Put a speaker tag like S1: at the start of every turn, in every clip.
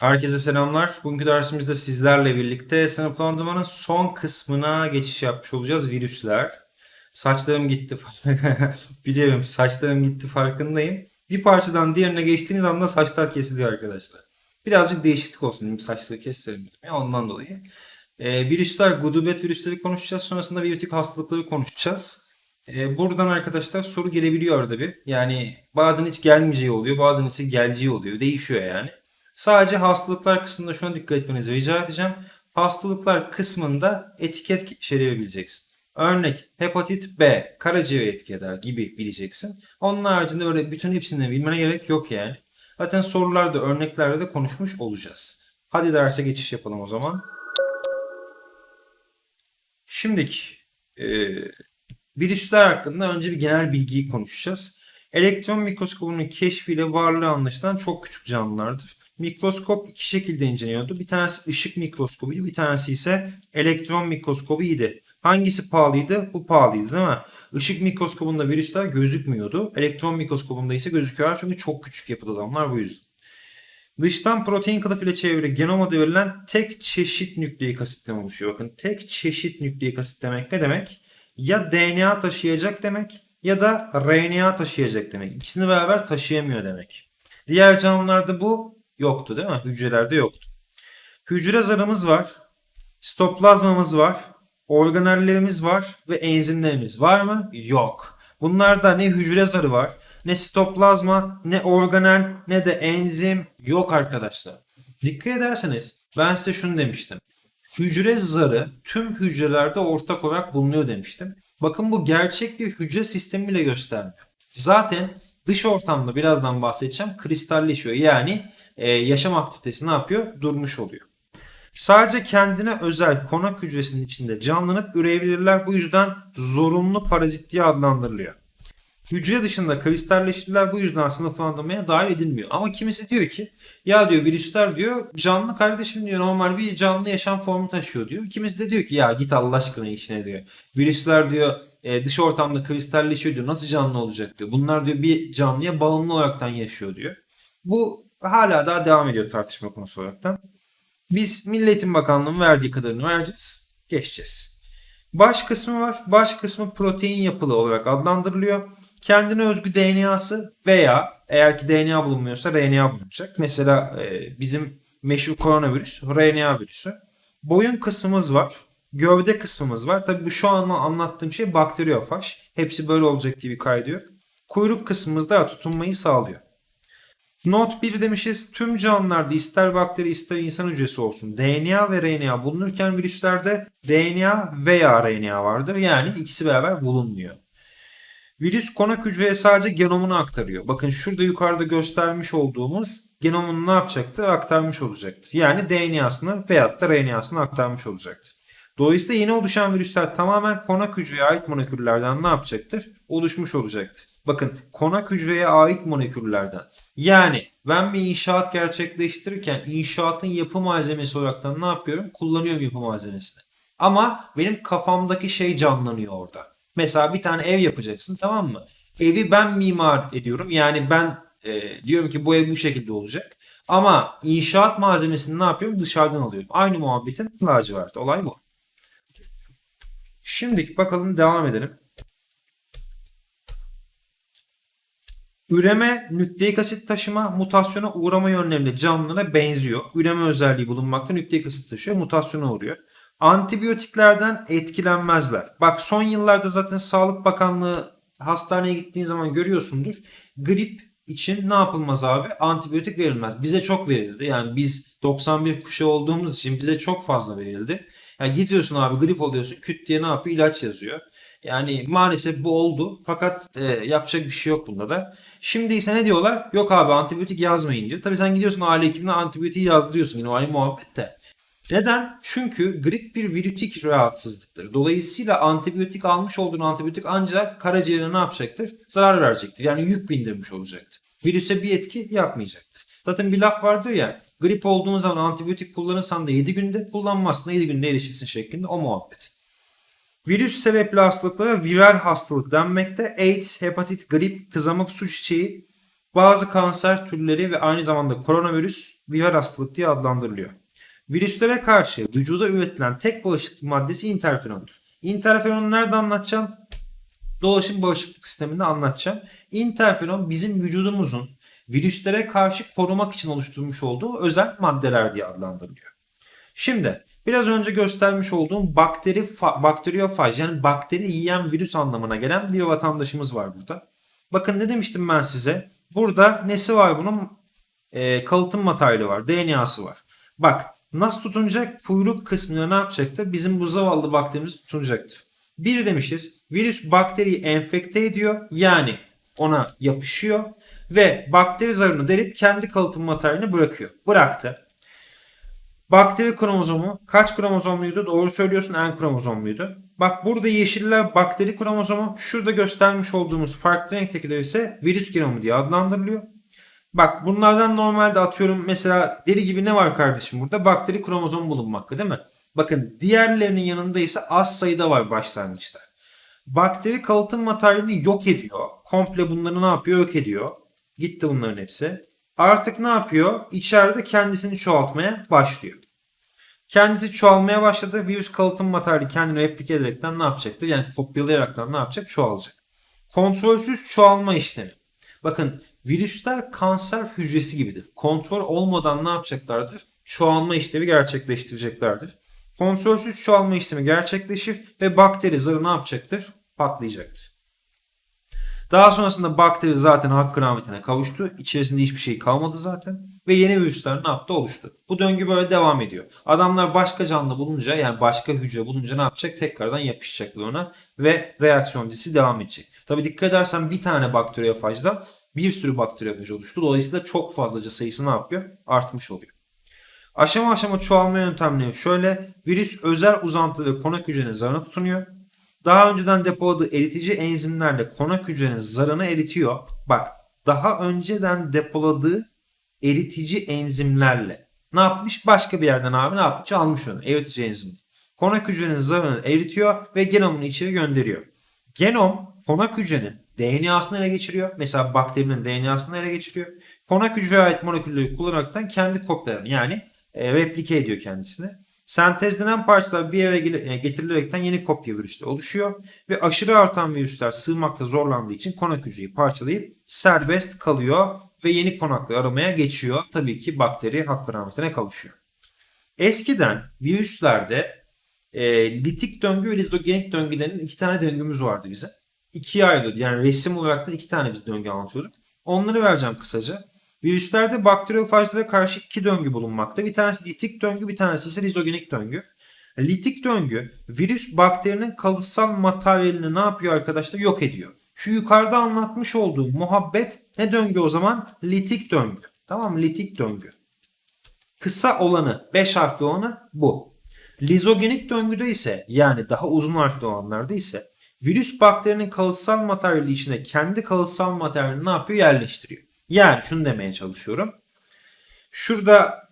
S1: Herkese selamlar. Bugünkü dersimizde sizlerle birlikte sınıflandırmanın son kısmına geçiş yapmış olacağız. Virüsler. Saçlarım gitti. Biliyorum saçlarım gitti farkındayım. Bir parçadan diğerine geçtiğiniz anda saçlar kesiliyor arkadaşlar. Birazcık değişiklik olsun saçları kestirelim dedim. Ya ondan dolayı. Ee, virüsler, gudubet virüsleri konuşacağız. Sonrasında virütik hastalıkları konuşacağız. Ee, buradan arkadaşlar soru gelebiliyor arada bir. Yani bazen hiç gelmeyeceği oluyor. Bazen ise geleceği oluyor. Değişiyor yani. Sadece hastalıklar kısmında şuna dikkat etmenizi rica edeceğim. Hastalıklar kısmında etiket çevirebileceksin. Örnek hepatit B karaciğer etki eder gibi bileceksin. Onun haricinde öyle bütün hepsini bilmene gerek yok yani. Zaten sorularda örneklerde de konuşmuş olacağız. Hadi derse geçiş yapalım o zaman. Şimdiki e, virüsler hakkında önce bir genel bilgiyi konuşacağız. Elektron mikroskobunun keşfiyle varlığı anlaşılan çok küçük canlılardır. Mikroskop iki şekilde inceleniyordu. Bir tanesi ışık mikroskobuydu, bir tanesi ise elektron mikroskobuydu. Hangisi pahalıydı? Bu pahalıydı değil mi? Işık mikroskobunda virüsler gözükmüyordu. Elektron mikroskobunda ise gözüküyorlar çünkü çok küçük yapıda adamlar bu yüzden. Dıştan protein kılıf ile çevrili genom adı verilen tek çeşit nükleik asitten oluşuyor. Bakın tek çeşit nükleik asit demek ne demek? Ya DNA taşıyacak demek ya da RNA taşıyacak demek. İkisini beraber taşıyamıyor demek. Diğer canlılarda bu yoktu değil mi? Hücrelerde yoktu. Hücre zarımız var. Sitoplazmamız var. Organellerimiz var ve enzimlerimiz var mı? Yok. Bunlarda ne hücre zarı var, ne sitoplazma, ne organel, ne de enzim yok arkadaşlar. Dikkat ederseniz ben size şunu demiştim. Hücre zarı tüm hücrelerde ortak olarak bulunuyor demiştim. Bakın bu gerçek bir hücre sistemiyle göstermiyor. Zaten dış ortamda birazdan bahsedeceğim kristalleşiyor. Yani e, yaşam aktivitesi ne yapıyor? Durmuş oluyor. Sadece kendine özel konak hücresinin içinde canlanıp üreyebilirler. Bu yüzden zorunlu parazit diye adlandırılıyor. Hücre dışında kristalleşirler bu yüzden sınıflandırmaya dahil edilmiyor. Ama kimisi diyor ki ya diyor virüsler diyor canlı kardeşim diyor normal bir canlı yaşam formu taşıyor diyor. Kimisi de diyor ki ya git Allah aşkına işine diyor. Virüsler diyor e, dış ortamda kristalleşiyor diyor. Nasıl canlı olacak diyor. Bunlar diyor bir canlıya bağımlı olaraktan yaşıyor diyor. Bu hala daha devam ediyor tartışma konusu olaraktan. Biz Milli Eğitim Bakanlığı'nın verdiği kadarını vereceğiz. Geçeceğiz. Baş kısmı var. Baş kısmı protein yapılı olarak adlandırılıyor. Kendine özgü DNA'sı veya eğer ki DNA bulunmuyorsa RNA bulunacak. Mesela e, bizim meşhur koronavirüs RNA virüsü. Boyun kısmımız var. Gövde kısmımız var. Tabi bu şu an anlattığım şey bakteriyofaj. Hepsi böyle olacak diye bir kaydı yok. Kuyruk kısmımızda tutunmayı sağlıyor. Not 1 demişiz. Tüm canlılarda ister bakteri ister insan hücresi olsun DNA ve RNA bulunurken virüslerde DNA veya RNA vardır. Yani ikisi beraber bulunmuyor. Virüs konak hücreye sadece genomunu aktarıyor. Bakın şurada yukarıda göstermiş olduğumuz genomunu ne yapacaktı? Aktarmış olacaktır. Yani DNA'sını veyahut da RNA'sını aktarmış olacaktır. Dolayısıyla yeni oluşan virüsler tamamen konak hücreye ait moleküllerden ne yapacaktır? Oluşmuş olacaktır. Bakın konak hücreye ait moleküllerden. Yani ben bir inşaat gerçekleştirirken inşaatın yapı malzemesi olarak ne yapıyorum? Kullanıyorum yapı malzemesini. Ama benim kafamdaki şey canlanıyor orada. Mesela bir tane ev yapacaksın tamam mı? Evi ben mimar ediyorum. Yani ben e, diyorum ki bu ev bu şekilde olacak. Ama inşaat malzemesini ne yapıyorum? Dışarıdan alıyorum. Aynı muhabbetin laciverti. Olay bu. Şimdi bakalım devam edelim. Üreme, nükleik asit taşıma, mutasyona uğrama yönlerinde canlılara benziyor. Üreme özelliği bulunmakta nükleik asit taşıyor, mutasyona uğruyor. Antibiyotiklerden etkilenmezler. Bak son yıllarda zaten Sağlık Bakanlığı hastaneye gittiğin zaman görüyorsundur. Grip için ne yapılmaz abi? Antibiyotik verilmez. Bize çok verildi. Yani biz 91 kuşağı olduğumuz için bize çok fazla verildi. Yani gidiyorsun abi grip oluyorsun küt diye ne yapıyor? İlaç yazıyor. Yani maalesef bu oldu. Fakat e, yapacak bir şey yok bunda da. Şimdi ise ne diyorlar? Yok abi antibiyotik yazmayın diyor. Tabii sen gidiyorsun aile hekimine antibiyotiği yazdırıyorsun. Yine aynı muhabbet de. Neden? Çünkü grip bir virütik rahatsızlıktır. Dolayısıyla antibiyotik almış olduğun antibiyotik ancak karaciğerine ne yapacaktır? Zarar verecektir. Yani yük bindirmiş olacaktır. Virüse bir etki yapmayacaktır. Zaten bir laf vardır ya grip olduğun zaman antibiyotik kullanırsan da 7 günde kullanmazsın 7 günde erişirsin şeklinde o muhabbet. Virüs sebepli hastalıklara viral hastalık denmekte. AIDS, hepatit, grip, kızamık su çiçeği bazı kanser türleri ve aynı zamanda koronavirüs viral hastalık diye adlandırılıyor. Virüslere karşı vücuda üretilen tek bağışıklık maddesi interferondur. Interferonu nerede anlatacağım? Dolaşım bağışıklık sisteminde anlatacağım. Interferon bizim vücudumuzun virüslere karşı korumak için oluşturmuş olduğu özel maddeler diye adlandırılıyor. Şimdi biraz önce göstermiş olduğum bakteri fa- bakteriyofaj yani bakteri yiyen virüs anlamına gelen bir vatandaşımız var burada. Bakın ne demiştim ben size? Burada nesi var bunun? Ee, kalıtım materyali var, DNA'sı var. Bak nasıl tutunacak? Kuyruk kısmına ne yapacaktır? Bizim bu zavallı bakterimiz tutunacaktır. Bir demişiz virüs bakteriyi enfekte ediyor yani ona yapışıyor ve bakteri zarını delip kendi kalıtım materyalini bırakıyor. Bıraktı. Bakteri kromozomu kaç kromozomluydu? Doğru söylüyorsun en kromozomluydu. Bak burada yeşiller bakteri kromozomu. Şurada göstermiş olduğumuz farklı renktekiler ise virüs genomu diye adlandırılıyor. Bak bunlardan normalde atıyorum mesela deri gibi ne var kardeşim burada? Bakteri kromozomu bulunmakta değil mi? Bakın diğerlerinin yanında ise az sayıda var başlangıçta. Bakteri kalıtım materyalini yok ediyor. Komple bunları ne yapıyor? Yok ediyor. Gitti bunların hepsi. Artık ne yapıyor? İçeride kendisini çoğaltmaya başlıyor. Kendisi çoğalmaya başladı. Virüs kalıtım materyali kendini replike ederekten ne yapacaktır? Yani kopyalayaraktan ne yapacak? Çoğalacak. Kontrolsüz çoğalma işlemi. Bakın virüsler kanser hücresi gibidir. Kontrol olmadan ne yapacaklardır? Çoğalma işlemi gerçekleştireceklerdir. Kontrolsüz çoğalma işlemi gerçekleşir ve bakteri zarı ne yapacaktır? Patlayacaktır. Daha sonrasında bakteri zaten hakkı rahmetine kavuştu. İçerisinde hiçbir şey kalmadı zaten. Ve yeni virüsler ne yaptı? Oluştu. Bu döngü böyle devam ediyor. Adamlar başka canlı bulunca yani başka hücre bulunca ne yapacak? Tekrardan yapışacaklar ona ve reaksiyon dizisi devam edecek. Tabi dikkat edersen bir tane bakteriyofajdan bir sürü bakteriyofaj oluştu. Dolayısıyla çok fazlaca sayısı ne yapıyor? Artmış oluyor. Aşama aşama çoğalma yöntemleri şöyle. Virüs özel uzantı ve konak hücrenin zarına tutunuyor. Daha önceden depoladığı eritici enzimlerle konak hücrenin zarını eritiyor. Bak daha önceden depoladığı eritici enzimlerle ne yapmış? Başka bir yerden abi ne yapmış? Almış onu eritici enzimi. Konak hücrenin zarını eritiyor ve genomunu içeri gönderiyor. Genom konak hücrenin DNA'sını ele geçiriyor. Mesela bakterinin DNA'sını ele geçiriyor. Konak hücreye ait molekülleri kullanaraktan kendi kopyalarını yani e, replike ediyor kendisini. Sentezlenen parçalar bir yere e, getirilerekten yeni kopya virüsler oluşuyor ve aşırı artan virüsler sığmakta zorlandığı için konak hücreyi parçalayıp serbest kalıyor ve yeni konaklar aramaya geçiyor. Tabii ki bakteri hakkı rahmetine kavuşuyor. Eskiden virüslerde e, litik döngü ve lizogenik döngü denen iki tane döngümüz vardı bize. İkiye ayrılıyordu. Yani resim olarak da iki tane biz döngü anlatıyorduk. Onları vereceğim kısaca. Virüslerde bakteriyofajlara karşı iki döngü bulunmakta. Bir tanesi litik döngü, bir tanesi ise lizogenik döngü. Litik döngü virüs bakterinin kalıtsal materyalini ne yapıyor arkadaşlar? Yok ediyor. Şu yukarıda anlatmış olduğum muhabbet ne döngü o zaman? Litik döngü. Tamam? Litik döngü. Kısa olanı, 5 harfli olanı bu. Lizogenik döngüde ise yani daha uzun harfli olanlarda ise virüs bakterinin kalıtsal materyali içine kendi kalıtsal materyalini ne yapıyor? Yerleştiriyor. Yani şunu demeye çalışıyorum. Şurada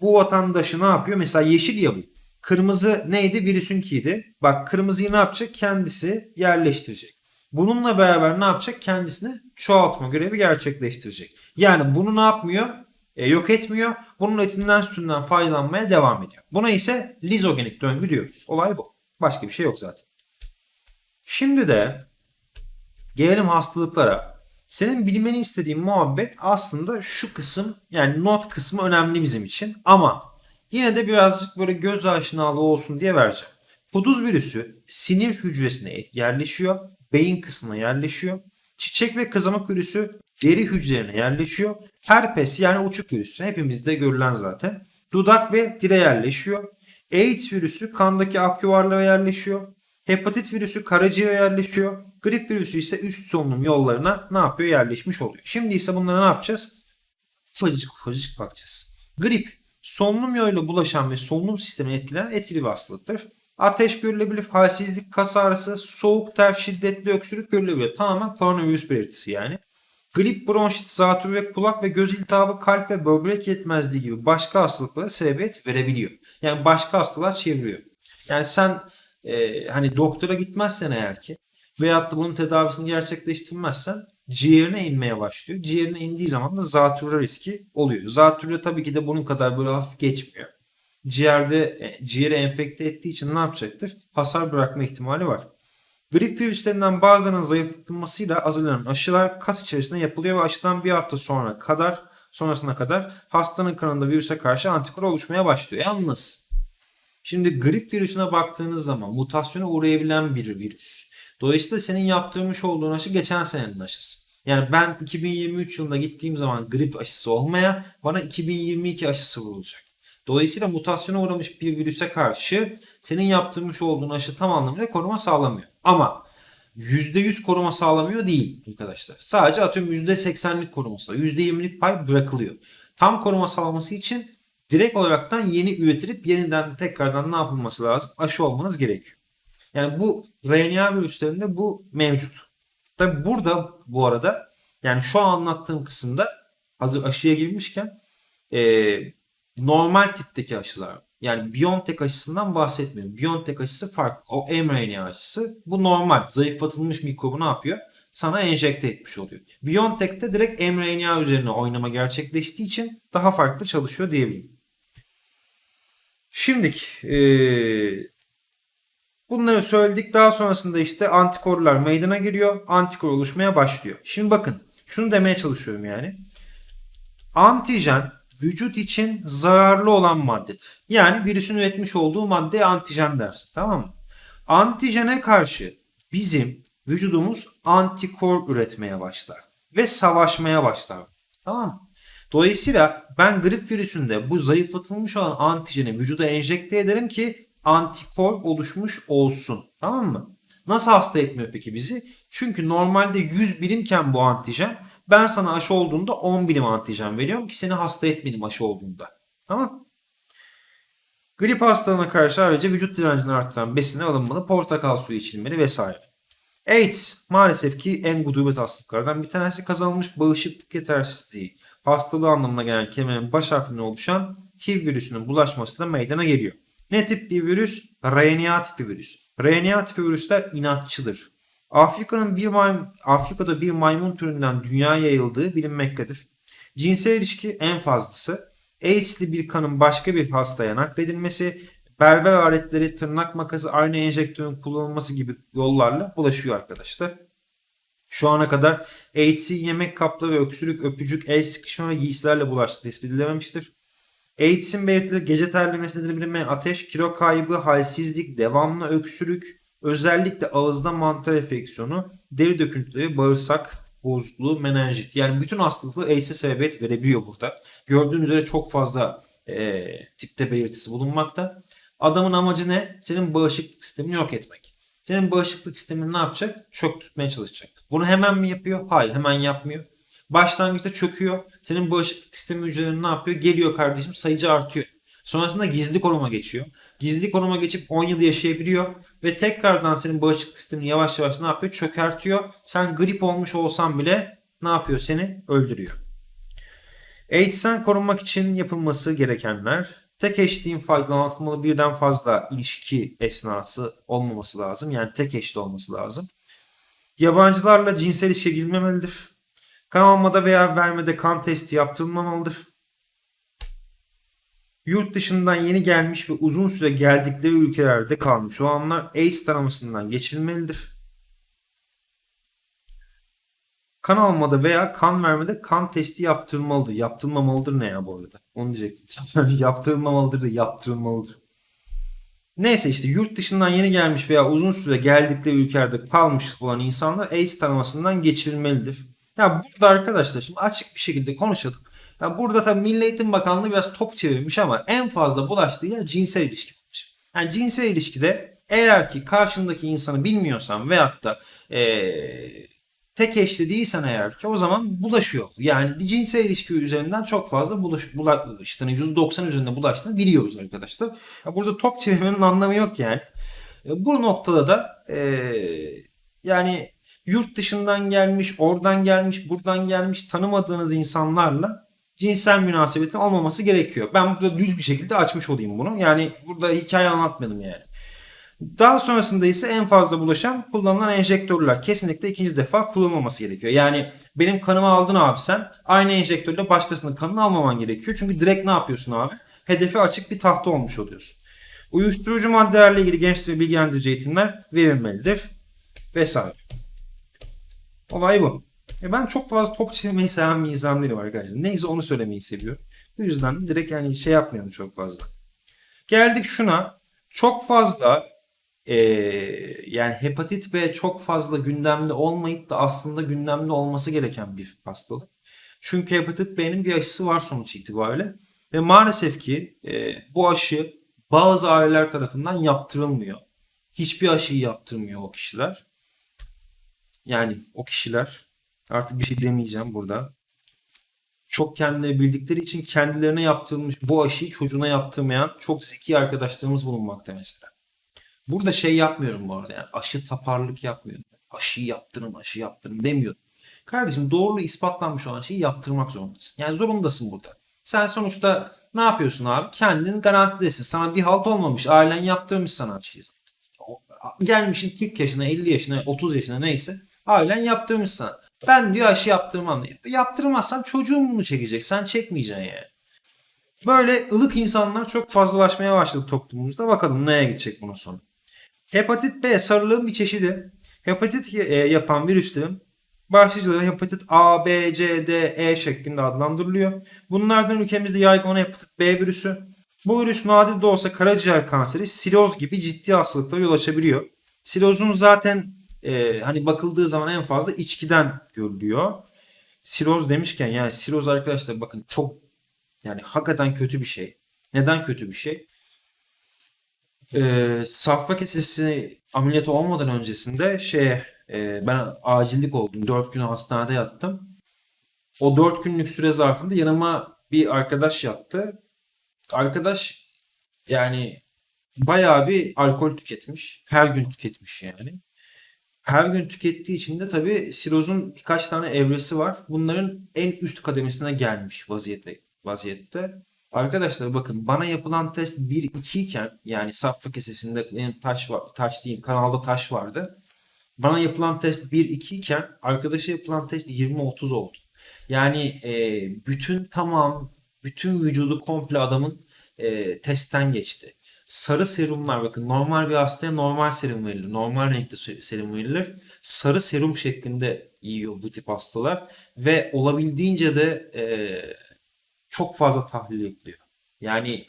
S1: bu vatandaşı ne yapıyor? Mesela yeşil ya bu. Kırmızı neydi? Virüsünkiydi. Bak kırmızıyı ne yapacak? Kendisi yerleştirecek. Bununla beraber ne yapacak? Kendisini çoğaltma görevi gerçekleştirecek. Yani bunu ne yapmıyor? E, yok etmiyor. Bunun etinden sütünden faydalanmaya devam ediyor. Buna ise lizogenik döngü diyoruz. Olay bu. Başka bir şey yok zaten. Şimdi de gelelim hastalıklara. Senin bilmeni istediğin muhabbet aslında şu kısım yani not kısmı önemli bizim için ama yine de birazcık böyle göz aşinalığı olsun diye vereceğim. Kuduz virüsü sinir hücresine yerleşiyor, beyin kısmına yerleşiyor. Çiçek ve kızamık virüsü deri hücrelerine yerleşiyor. Herpes yani uçuk virüsü hepimizde görülen zaten. Dudak ve dile yerleşiyor. AIDS virüsü kandaki akyuvarlara yerleşiyor. Hepatit virüsü karaciğere yerleşiyor. Grip virüsü ise üst solunum yollarına ne yapıyor? Yerleşmiş oluyor. Şimdi ise bunlara ne yapacağız? Ufacık ufacık bakacağız. Grip solunum yoluyla bulaşan ve solunum sistemini etkileyen etkili bir hastalıktır. Ateş görülebilir, halsizlik, kas ağrısı, soğuk ter, şiddetli öksürük görülebilir. Tamamen koronavirüs belirtisi yani. Grip, bronşit, zatürre, kulak ve göz iltihabı, kalp ve böbrek yetmezliği gibi başka hastalıklara sebebiyet verebiliyor. Yani başka hastalığa çeviriyor. Yani sen e, hani doktora gitmezsen eğer ki veyahut da bunun tedavisini gerçekleştirmezsen ciğerine inmeye başlıyor. Ciğerine indiği zaman da zatürre riski oluyor. Zatürre tabii ki de bunun kadar böyle hafif geçmiyor. Ciğerde e, ciğeri enfekte ettiği için ne yapacaktır? Hasar bırakma ihtimali var. Grip virüslerinden bazılarının zayıflatılmasıyla hazırlanan aşılar kas içerisinde yapılıyor ve aşıdan bir hafta sonra kadar sonrasına kadar hastanın kanında virüse karşı antikor oluşmaya başlıyor. Yalnız şimdi grip virüsüne baktığınız zaman mutasyona uğrayabilen bir virüs. Dolayısıyla senin yaptırmış olduğun aşı geçen senenin aşısı. Yani ben 2023 yılında gittiğim zaman grip aşısı olmaya bana 2022 aşısı vurulacak. Dolayısıyla mutasyona uğramış bir virüse karşı senin yaptırmış olduğun aşı tam anlamıyla koruma sağlamıyor. Ama %100 koruma sağlamıyor değil arkadaşlar. Sadece atıyorum %80'lik koruması, %20'lik pay bırakılıyor. Tam koruma sağlaması için direkt olaraktan yeni üretilip yeniden tekrardan ne yapılması lazım? Aşı olmanız gerekiyor. Yani bu RNA virüslerinde bu mevcut. Tabi burada bu arada yani şu an anlattığım kısımda hazır aşıya girmişken eee normal tipteki aşılar yani BioNTech aşısından bahsetmiyorum. BioNTech aşısı farklı. O mRNA aşısı. Bu normal. Zayıflatılmış mikrobu ne yapıyor? Sana enjekte etmiş oluyor. BioNTech'te direkt mRNA üzerine oynama gerçekleştiği için daha farklı çalışıyor diyebilirim. Şimdilik eee, bunları söyledik. Daha sonrasında işte antikorlar meydana geliyor. Antikor oluşmaya başlıyor. Şimdi bakın şunu demeye çalışıyorum yani. Antijen vücut için zararlı olan maddedir. Yani virüsün üretmiş olduğu maddeye antijen dersin. Tamam mı? Antijene karşı bizim vücudumuz antikor üretmeye başlar. Ve savaşmaya başlar. Tamam mı? Dolayısıyla ben grip virüsünde bu zayıflatılmış olan antijeni vücuda enjekte ederim ki antikor oluşmuş olsun. Tamam mı? Nasıl hasta etmiyor peki bizi? Çünkü normalde 100 birimken bu antijen ben sana aşı olduğunda 10 birim antijen veriyorum ki seni hasta etmedim aşı olduğunda. Tamam Grip hastalığına karşı ayrıca vücut direncini arttıran besine alınmalı, portakal suyu içilmeli vesaire. AIDS maalesef ki en gudubet hastalıklardan bir tanesi kazanılmış bağışıklık yetersizliği. Hastalığı anlamına gelen kelimenin baş harfinden oluşan HIV virüsünün bulaşması da meydana geliyor. Ne tip bir virüs? RNA tipi virüs. RNA tipi virüsler inatçıdır. Afrika'nın bir maymun, Afrika'da bir maymun türünden dünyaya yayıldığı bilinmektedir. Cinsel ilişki en fazlası. AIDS'li bir kanın başka bir hastaya nakledilmesi, berber aletleri, tırnak makası, aynı enjektörün kullanılması gibi yollarla bulaşıyor arkadaşlar. Şu ana kadar AIDS'i yemek kapları, öksürük, öpücük, el sıkışma ve giysilerle bulaştığı tespit edilememiştir. AIDS'in belirtileri gece terlemesi bilinmeyen ateş, kilo kaybı, halsizlik, devamlı öksürük, özellikle ağızda mantar enfeksiyonu, deri döküntüleri, bağırsak bozukluğu, menenjit. Yani bütün hastalıkları AIDS'e sebebiyet verebiliyor burada. Gördüğünüz üzere çok fazla e, tipte belirtisi bulunmakta. Adamın amacı ne? Senin bağışıklık sistemini yok etmek. Senin bağışıklık sistemini ne yapacak? Çök çalışacak. Bunu hemen mi yapıyor? Hayır hemen yapmıyor. Başlangıçta çöküyor. Senin bağışıklık sistemi hücrelerin ne yapıyor? Geliyor kardeşim sayıcı artıyor. Sonrasında gizli koruma geçiyor. Gizli koruma geçip 10 yıl yaşayabiliyor. Ve tekrardan senin bağışıklık sistemini yavaş yavaş ne yapıyor? Çökertiyor. Sen grip olmuş olsan bile ne yapıyor? Seni öldürüyor. AIDS'ten korunmak için yapılması gerekenler tek eşliğin faydalanılmalı birden fazla ilişki esnası olmaması lazım. Yani tek eşli olması lazım. Yabancılarla cinsel ilişkiye girilmemelidir. Kan almada veya vermede kan testi yaptırılmamalıdır. Yurt dışından yeni gelmiş ve uzun süre geldikleri ülkelerde kalmış olanlar AIDS taramasından geçirilmelidir. Kan almada veya kan vermede kan testi yaptırılmalıdır. Yaptırılmamalıdır ne ya bu arada? Onu diyecektim. Yaptırılmamalıdır da yaptırılmalıdır. Neyse işte yurt dışından yeni gelmiş veya uzun süre geldikleri ülkelerde kalmış olan insanlar AIDS taramasından geçirilmelidir. Ya burada arkadaşlar şimdi açık bir şekilde konuşalım. Ya burada tabii Milli Eğitim Bakanlığı biraz top çevirmiş ama en fazla bulaştığı yer cinsel ilişki. Yani cinsel ilişkide eğer ki karşındaki insanı bilmiyorsan veyahut da ee, tek eşli değilsen eğer ki o zaman bulaşıyor. Yani cinsel ilişki üzerinden çok fazla bulaş, bulaştığını, %90 üzerinde bulaştığını biliyoruz arkadaşlar. Ya burada top çevirmenin anlamı yok yani. E, bu noktada da e, yani yurt dışından gelmiş, oradan gelmiş, buradan gelmiş tanımadığınız insanlarla cinsel münasebetin olmaması gerekiyor. Ben burada düz bir şekilde açmış olayım bunu. Yani burada hikaye anlatmadım yani. Daha sonrasında ise en fazla bulaşan kullanılan enjektörler. Kesinlikle ikinci defa kullanılmaması gerekiyor. Yani benim kanımı aldın abi sen. Aynı enjektörle başkasının kanını almaman gerekiyor. Çünkü direkt ne yapıyorsun abi? Hedefe açık bir tahta olmuş oluyorsun. Uyuşturucu maddelerle ilgili gençlere bilgilendirici eğitimler verilmelidir. Vesaire. Olay bu. E ben çok fazla top çevirmeyi seven bir insan değilim arkadaşlar. Neyse onu söylemeyi seviyorum. Bu yüzden de direkt yani şey yapmayalım çok fazla. Geldik şuna. Çok fazla eee, yani hepatit B çok fazla gündemde olmayıp da aslında gündemde olması gereken bir hastalık. Çünkü hepatit B'nin bir aşısı var sonuç itibariyle. Ve maalesef ki eee, bu aşı bazı aileler tarafından yaptırılmıyor. Hiçbir aşıyı yaptırmıyor o kişiler. Yani o kişiler artık bir şey demeyeceğim burada. Çok kendileri bildikleri için kendilerine yaptırılmış bu aşıyı çocuğuna yaptırmayan çok zeki arkadaşlarımız bulunmakta mesela. Burada şey yapmıyorum bu arada yani aşı taparlık yapmıyorum. Aşıyı yaptırın, aşı yaptırın demiyorum. Kardeşim doğruluğu ispatlanmış olan şeyi yaptırmak zorundasın. Yani zorundasın burada. Sen sonuçta ne yapıyorsun abi? Kendin garantidesin. Sana bir halt olmamış. Ailen yaptırmış sana aşıyı. Gelmişin 40 yaşına, 50 yaşına, 30 yaşına neyse. Ailen yaptırmış sana. Ben diyor aşı yaptırmam. Yaptırmazsan çocuğun bunu çekecek. Sen çekmeyeceksin yani. Böyle ılık insanlar çok fazlalaşmaya başladı toplumumuzda. Bakalım neye gidecek bunun sonu. Hepatit B sarılığın bir çeşidi. Hepatit e, yapan virüslerin başlıcaları hepatit A, B, C, D, E şeklinde adlandırılıyor. Bunlardan ülkemizde yaygın olan hepatit B virüsü. Bu virüs nadir de olsa karaciğer kanseri, siroz gibi ciddi hastalıklara yol açabiliyor. Sirozun zaten e, hani bakıldığı zaman en fazla içkiden görülüyor. Siroz demişken yani siroz arkadaşlar bakın çok yani hakikaten kötü bir şey. Neden kötü bir şey? Ee, safra kesesi ameliyatı olmadan öncesinde şeye e, ben acillik oldum. 4 gün hastanede yattım. O 4 günlük süre zarfında yanıma bir arkadaş yattı. Arkadaş yani bayağı bir alkol tüketmiş. Her gün tüketmiş yani. Her gün tükettiği için de tabii sirozun birkaç tane evresi var. Bunların en üst kademesine gelmiş vaziyette. vaziyette. Arkadaşlar bakın bana yapılan test 1-2 iken yani safra kesesinde benim taş var, taş diyeyim kanalda taş vardı. Bana yapılan test 1-2 iken arkadaşa yapılan test 20-30 oldu. Yani e, bütün tamam bütün vücudu komple adamın e, testten geçti. Sarı serumlar bakın normal bir hastaya normal serum verilir. Normal renkte se- serum verilir. Sarı serum şeklinde yiyor bu tip hastalar. Ve olabildiğince de e, çok fazla tahlil yapılıyor. Yani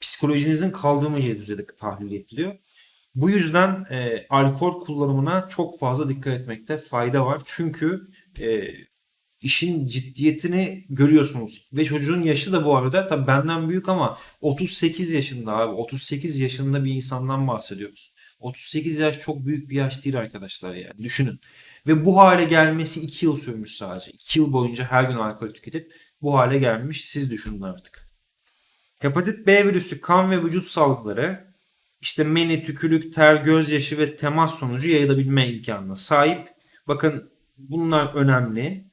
S1: psikolojinizin kaldırmayacağı düzeyde tahlil yapılıyor. Bu yüzden e, alkol kullanımına çok fazla dikkat etmekte fayda var. Çünkü e, işin ciddiyetini görüyorsunuz. Ve çocuğun yaşı da bu arada tabii benden büyük ama 38 yaşında abi. 38 yaşında bir insandan bahsediyoruz. 38 yaş çok büyük bir yaş değil arkadaşlar yani. Düşünün. Ve bu hale gelmesi 2 yıl sürmüş sadece. 2 yıl boyunca her gün alkol tüketip bu hale gelmiş. Siz düşünün artık. Hepatit B virüsü kan ve vücut salgıları işte meni, tükürük, ter, gözyaşı ve temas sonucu yayılabilme imkanına sahip. Bakın bunlar önemli.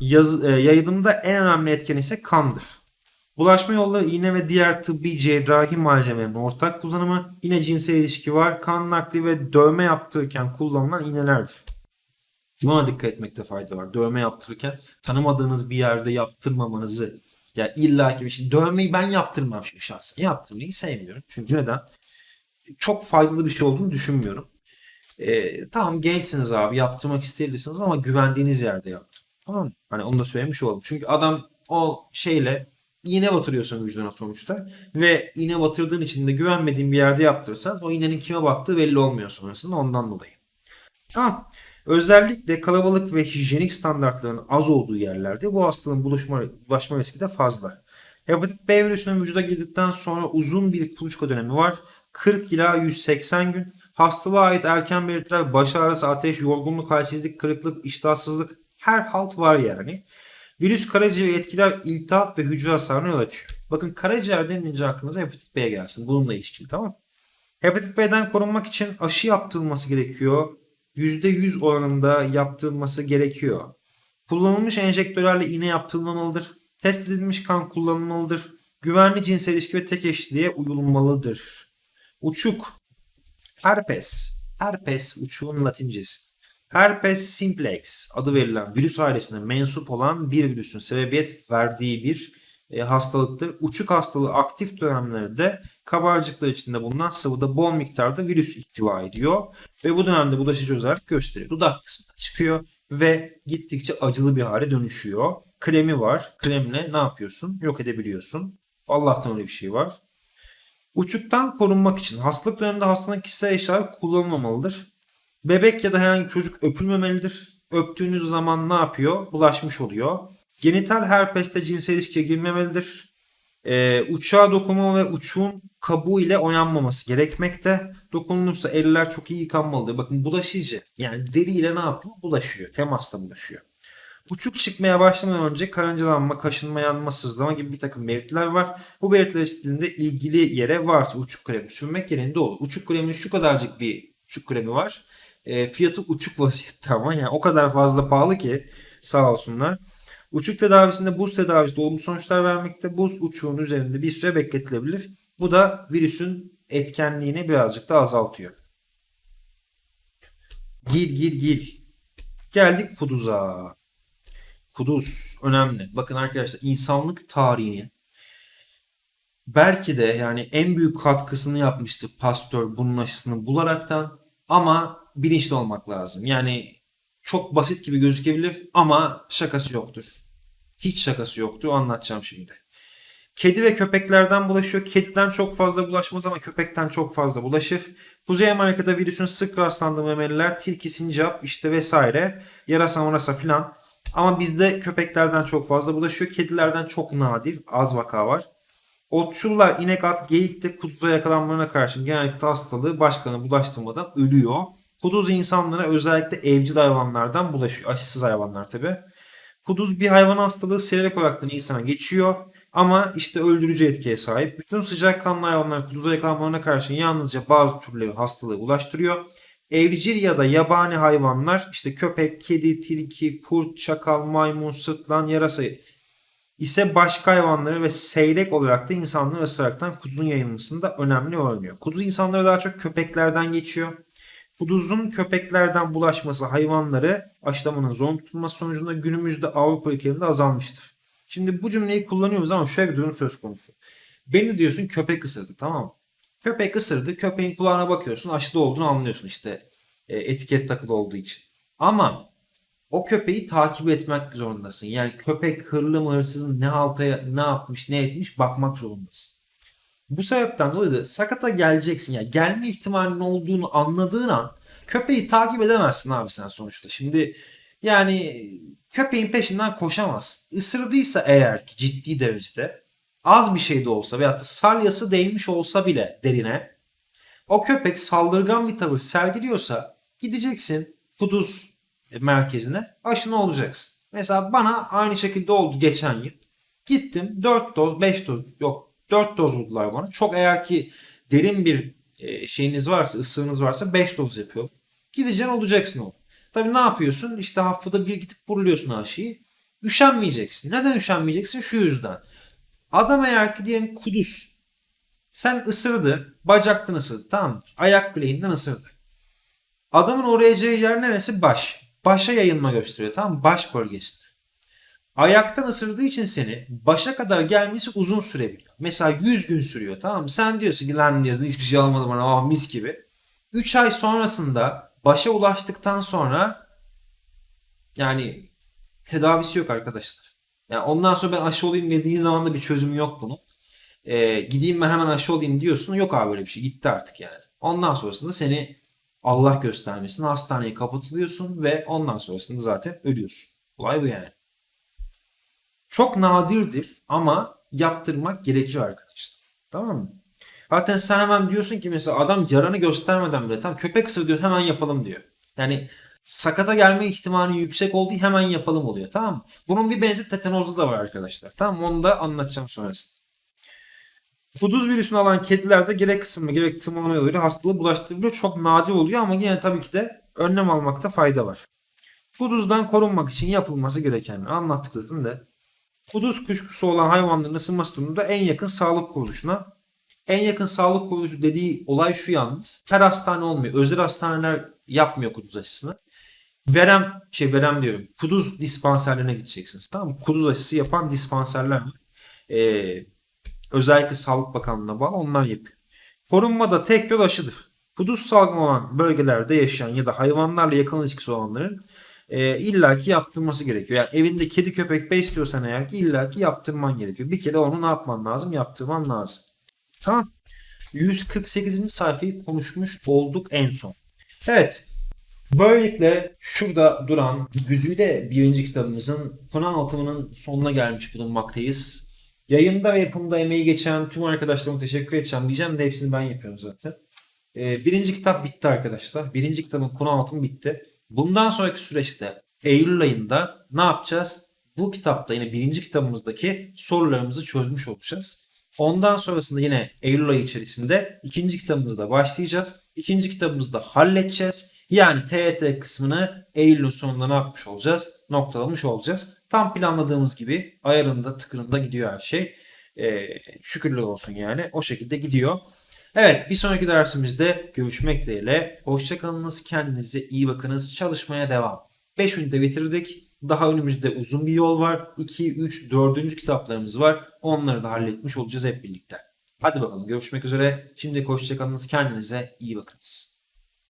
S1: Yaz, e, yayılımda en önemli etken ise kandır. Bulaşma yolları iğne ve diğer tıbbi cerrahi malzemelerin ortak kullanımı. Yine cinsel ilişki var. Kan nakli ve dövme yaptırırken kullanılan iğnelerdir. Buna dikkat etmekte fayda var. Dövme yaptırırken tanımadığınız bir yerde yaptırmamanızı yani illaki bir şey. Dövmeyi ben yaptırmam şimdi şahsen. Yaptırmayı sevmiyorum. Çünkü neden? Çok faydalı bir şey olduğunu düşünmüyorum. Ee, tamam gençsiniz abi yaptırmak isteyebilirsiniz ama güvendiğiniz yerde yaptırın. Mı? Hani onu da söylemiş olalım. Çünkü adam o şeyle iğne batırıyorsun vücuduna sonuçta. Ve iğne batırdığın için de güvenmediğin bir yerde yaptırırsan o iğnenin kime battığı belli olmuyor sonrasında ondan dolayı. Tamam. Özellikle kalabalık ve hijyenik standartların az olduğu yerlerde bu hastalığın bulaşma, bulaşma riski de fazla. Hepatit B virüsünün vücuda girdikten sonra uzun bir kuluçka dönemi var. 40 ila 180 gün. Hastalığa ait erken belirtiler baş ağrısı, ateş, yorgunluk, halsizlik, kırıklık, iştahsızlık her halt var yani. Virüs karaciğeri etkiler iltihap ve hücre hasarına yol açıyor. Bakın karaciğer denilince aklınıza hepatit B gelsin. Bununla ilişkili tamam? Hepatit B'den korunmak için aşı yaptırılması gerekiyor. %100 oranında yaptırılması gerekiyor. Kullanılmış enjektörlerle iğne yaptırılmalıdır. Test edilmiş kan kullanılmalıdır. Güvenli cinsel ilişki ve tek eşliliğe uyulmalıdır. Uçuk. Herpes. Herpes uçuğun latincesi. Herpes simplex adı verilen virüs ailesine mensup olan bir virüsün sebebiyet verdiği bir e, hastalıktır. Uçuk hastalığı aktif dönemlerde kabarcıklar içinde bulunan sıvıda bol miktarda virüs ihtiva ediyor ve bu dönemde bulaşıcı özellik gösteriyor. Dudak kısmına çıkıyor ve gittikçe acılı bir hale dönüşüyor. Kremi var. Kremle ne yapıyorsun? Yok edebiliyorsun. Allah'tan öyle bir şey var. Uçuktan korunmak için hastalık döneminde hastanın kişisel eşyaları kullanılmamalıdır. Bebek ya da herhangi çocuk öpülmemelidir. Öptüğünüz zaman ne yapıyor? Bulaşmış oluyor. Genital herpeste cinsel ilişkiye girmemelidir. Ee, uçağa dokunma ve uçuğun kabuğu ile oynanmaması gerekmekte. Dokunulursa eller çok iyi yıkanmalıdır. Bakın bulaşıcı. Yani deriyle ne yapıyor? Bulaşıyor. Temasla bulaşıyor. Uçuk çıkmaya başlamadan önce karıncalanma, kaşınma, yanma, sızlama gibi bir takım belirtiler var. Bu belirtiler eşliğinde ilgili yere varsa uçuk kremi sürmek yerinde olur. Uçuk kremin şu kadarcık bir uçuk kremi var. E, fiyatı uçuk vaziyette ama yani o kadar fazla pahalı ki sağ olsunlar. Uçuk tedavisinde buz tedavisi de olumlu sonuçlar vermekte. Buz uçuğun üzerinde bir süre bekletilebilir. Bu da virüsün etkenliğini birazcık da azaltıyor. Gil gil gil. Geldik kuduza. Kuduz önemli. Bakın arkadaşlar insanlık tarihinin belki de yani en büyük katkısını yapmıştı Pasteur bunun aşısını bularaktan ama bilinçli olmak lazım. Yani çok basit gibi gözükebilir ama şakası yoktur. Hiç şakası yoktu anlatacağım şimdi. Kedi ve köpeklerden bulaşıyor. Kediden çok fazla bulaşmaz ama köpekten çok fazla bulaşır. Kuzey Amerika'da virüsün sık rastlandığı memeliler tilki, sincap işte vesaire yarasa marasa filan. Ama bizde köpeklerden çok fazla bulaşıyor. Kedilerden çok nadir az vaka var. Otçullar inek at geyikte kuduza yakalanmalarına karşın genellikle hastalığı başkanı bulaştırmadan ölüyor. Kuduz insanlara özellikle evcil hayvanlardan bulaşıyor. Aşısız hayvanlar tabi. Kuduz bir hayvan hastalığı seyrek olarak insana geçiyor. Ama işte öldürücü etkiye sahip. Bütün sıcakkanlı hayvanlar kuduza yakalanmalarına karşın yalnızca bazı türleri hastalığı bulaştırıyor. Evcil ya da yabani hayvanlar işte köpek, kedi, tilki, kurt, çakal, maymun, sırtlan, yarasa ise başka hayvanları ve seyrek olarak da insanları ısıraraktan kuduzun yayılmasında önemli oynuyor. Kuduz insanlara daha çok köpeklerden geçiyor. Kuduzun köpeklerden bulaşması hayvanları aşılamanın zorunlu tutulması sonucunda günümüzde Avrupa ülkelerinde azalmıştır. Şimdi bu cümleyi kullanıyoruz ama şöyle bir durum söz konusu. Beni diyorsun köpek ısırdı tamam mı? Köpek ısırdı. Köpeğin kulağına bakıyorsun. Aşıda olduğunu anlıyorsun işte. E, etiket takılı olduğu için. Ama o köpeği takip etmek zorundasın. Yani köpek hırlı mı hırsız mı ne halta ne yapmış ne etmiş bakmak zorundasın. Bu sebepten dolayı da sakata geleceksin. Yani gelme ihtimalinin olduğunu anladığın an köpeği takip edemezsin abi sen sonuçta. Şimdi yani köpeğin peşinden koşamazsın. Isırdıysa eğer ki ciddi derecede az bir şey de olsa veyahut da salyası değmiş olsa bile derine o köpek saldırgan bir tavır sergiliyorsa gideceksin kuduz merkezine aşını olacaksın. Mesela bana aynı şekilde oldu geçen yıl. Gittim 4 doz 5 doz yok 4 doz vurdular bana. Çok eğer ki derin bir e, şeyiniz varsa ısığınız varsa 5 doz yapıyor. Gideceksin olacaksın o. Tabii ne yapıyorsun? İşte haftada bir gidip vuruluyorsun aşıyı. Üşenmeyeceksin. Neden üşenmeyeceksin? Şu yüzden. Adam eğer ki diyelim kuduz. Sen ısırdı. Bacaktan ısırdı. Tamam? Ayak bileğinden ısırdı. Adamın uğrayacağı yer neresi? Baş. Başa yayılma gösteriyor. Tamam? Baş bölgesinde. Ayaktan ısırdığı için seni başa kadar gelmesi uzun sürebiliyor. Mesela 100 gün sürüyor tamam mı? Sen diyorsun ki lan diyorsun hiçbir şey olmadı bana ah mis gibi. 3 ay sonrasında başa ulaştıktan sonra yani tedavisi yok arkadaşlar. Yani ondan sonra ben aşı olayım dediğin zaman da bir çözümü yok bunun. Ee, gideyim ben hemen aşı olayım diyorsun. Yok abi böyle bir şey. Gitti artık yani. Ondan sonrasında seni Allah göstermesin hastaneye kapatılıyorsun ve ondan sonrasında zaten ölüyorsun. Olay bu yani. Çok nadirdir ama yaptırmak gerekiyor arkadaşlar. Tamam mı? Zaten sen hemen diyorsun ki mesela adam yaranı göstermeden bile tam köpek ısır diyor hemen yapalım diyor. Yani sakata gelme ihtimali yüksek olduğu hemen yapalım oluyor. Tamam mı? Bunun bir benzer tetanozda da var arkadaşlar. Tamam? Onu da anlatacağım sonrasında. Kuduz virüsünü alan kedilerde gerek kısımda gerek tırmanma yoluyla hastalığı bulaştırabiliyor. Çok nadir oluyor ama yine tabii ki de önlem almakta fayda var. Kuduzdan korunmak için yapılması gereken anlattık zaten de. Kuduz kuşkusu olan hayvanların ısınması durumunda en yakın sağlık kuruluşuna En yakın sağlık kuruluşu dediği olay şu yalnız. Her hastane olmuyor. Özel hastaneler yapmıyor kuduz aşısını. Verem, şey verem diyorum. Kuduz dispanserlerine gideceksiniz. Tamam mı? Kuduz aşısı yapan dispanserler var. Ee, özellikle Sağlık Bakanlığı'na bağlı onlar yapıyor. Korunmada tek yol aşıdır. Kuduz salgını olan bölgelerde yaşayan ya da hayvanlarla yakın ilişkisi olanların e, illaki yaptırması gerekiyor. Yani evinde kedi köpek besliyorsan eğer ki illaki yaptırman gerekiyor. Bir kere onu ne yapman lazım? Yaptırman lazım. Tamam. 148. sayfayı konuşmuş olduk en son. Evet. Böylelikle şurada duran Güzide birinci kitabımızın konu anlatımının sonuna gelmiş bulunmaktayız. Yayında ve yapımda emeği geçen tüm arkadaşlarıma teşekkür edeceğim diyeceğim de hepsini ben yapıyorum zaten. Ee, birinci kitap bitti arkadaşlar. Birinci kitabın konu anlatımı bitti. Bundan sonraki süreçte Eylül ayında ne yapacağız? Bu kitapta yine birinci kitabımızdaki sorularımızı çözmüş olacağız. Ondan sonrasında yine Eylül ayı içerisinde ikinci kitabımızda başlayacağız. İkinci kitabımızı da halledeceğiz. Yani TET kısmını Eylül'ün sonunda ne yapmış olacağız? Noktalamış olacağız. Tam planladığımız gibi ayarında tıkırında gidiyor her şey. Ee, şükürler olsun yani. O şekilde gidiyor. Evet bir sonraki dersimizde görüşmek dileğiyle. Hoşçakalınız. Kendinize iyi bakınız. Çalışmaya devam. 5 ünite bitirdik. Daha önümüzde uzun bir yol var. 2, 3, 4. kitaplarımız var. Onları da halletmiş olacağız hep birlikte. Hadi bakalım görüşmek üzere. Şimdi hoşçakalınız. Kendinize iyi bakınız.